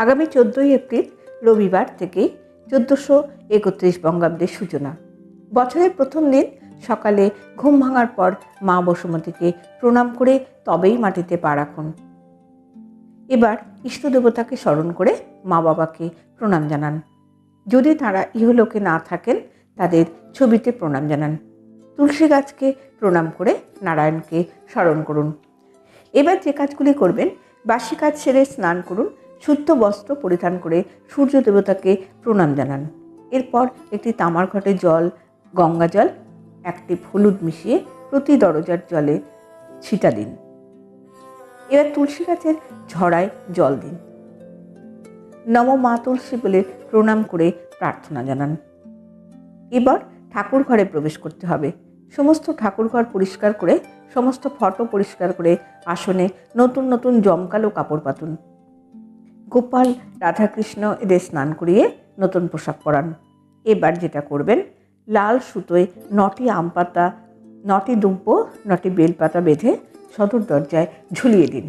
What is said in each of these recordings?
আগামী চোদ্দোই এপ্রিল, রবিবার থেকে চোদ্দোশো একত্রিশ বঙ্গাব্দের সূচনা। বছরের প্রথম দিন, সকালে ঘুম ভাঙার পর মা বসুমতীকে প্রণাম করে তবেই মাটিতে পা রাখুন। এবার ইষ্ট দেবতাকে স্মরণ করে মা বাবাকে প্রণাম জানান। যদি তারা ইহলোকে না থাকেন, তাদের ছবিতে প্রণাম জানান। তুলসী গাছকে প্রণাম করে নারায়ণকে স্মরণ করুন। এবার যে কাজগুলি করবেন, বাসি কাজ সেরে স্নান করুন শুদ্ধ বস্ত্র পরিধান করে সূর্য দেবতাকে প্রণাম জানান। এরপর একটি তামার ঘটে জল, গঙ্গা জল, একটি হলুদ মিশিয়ে প্রতি দরজার জলে ছিটা দিন। এবার তুলসী গাছের ঝড়ায় জল দিন। নম মা তুলসী বলে প্রণাম করে প্রার্থনা জানান। এবার ঠাকুর ঘরে প্রবেশ করতে হবে। সমস্ত ঠাকুর ঘর পরিষ্কার করে, সমস্ত ফটো পরিষ্কার করে আসনে নতুন নতুন জমকালো কাপড় পাতুন। গোপাল, রাধাকৃষ্ণ এদের স্নান করিয়ে নতুন পোশাক পরান। এবার যেটা করবেন, লাল সুতোয় নটি আম পাতা নটি দুব্ব নটি বেলপাতা বেঁধে সদর দরজায় ঝুলিয়ে দিন।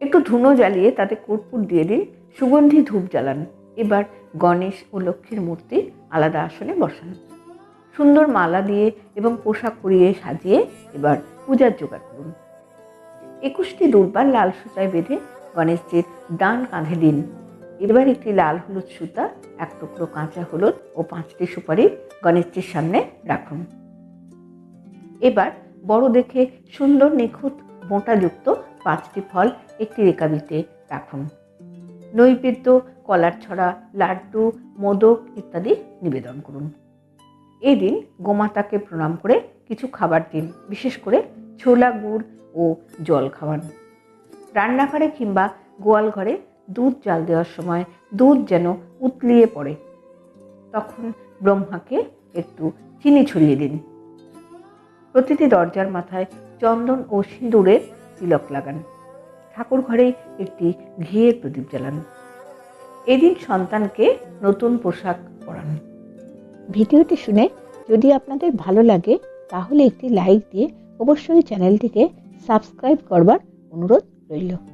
একটু ধুনো জ্বালিয়ে তাতে কর্পূর দিয়ে দিন, সুগন্ধি ধূপ জ্বালান। এবার গণেশ ও লক্ষ্মীর মূর্তি আলাদা আসনে বসান। সুন্দর মালা দিয়ে এবং পোশাক পরিয়ে সাজিয়ে এবার পূজার জোগাড় করুন। একুশটি দুর্বার লাল সুতায় বেঁধে গণেশজির ডান কাঁধে দিন। এবার একটি লাল হলুদ সুতা, এক টুকরো কাঁচা হলুদ ও পাঁচটি সুপারি গণেশজির সামনে রাখুন। এবার বড় দেখে সুন্দর নিখুঁত মোটাযুক্ত পাঁচটি ফল একটি রেকাবিতে রাখুন। নৈবেদ্য, কলার ছড়া, লাড্ডু, মোদক ইত্যাদি নিবেদন করুন। এই দিন গোমাতাকে প্রণাম করে কিছু খাবার দিন, বিশেষ করে ছোলা গুড় ও জল খাওয়ান। রান্নাঘরে কিংবা গোয়াল ঘরে দুধ জাল দেওয়ার সময় দুধ যেন উতলিয়ে পড়ে। তখন ব্রহ্মাকে একটু চিনি ছড়িয়ে দিন। প্রতিটি দরজার মাথায় চন্দন ও সিঁদুরের তিলক লাগান। ঠাকুর ঘরে একটি ঘিয়ের প্রদীপ জ্বালান। এদিন সন্তানকে নতুন পোশাক পরান। ভিডিওটি শুনে যদি আপনাদের ভালো লাগে, তাহলে একটি লাইক দিয়ে অবশ্যই চ্যানেলটিকে সাবস্ক্রাইব করবার অনুরোধ Lo